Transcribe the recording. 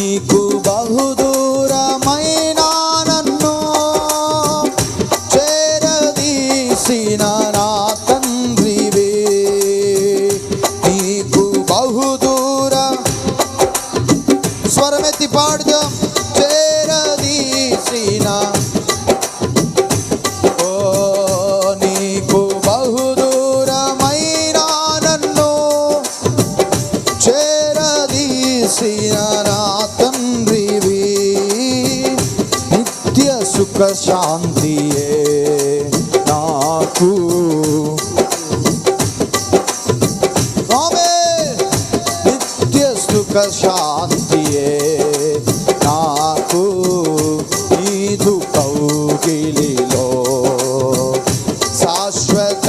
నీకు బహుదూరమైన నన్ను చేరదీసిన నా తండ్రివే. నీకు బహుదూర స్వరమెత్తి పాడుదాం. చేర ఏసియా తండ్రివి నిత్య సుఖ శాంతియే నాకు. నిత్య సుఖ శాంతియే నాకు. ఈదు కౌగిలిలో శాశ్వత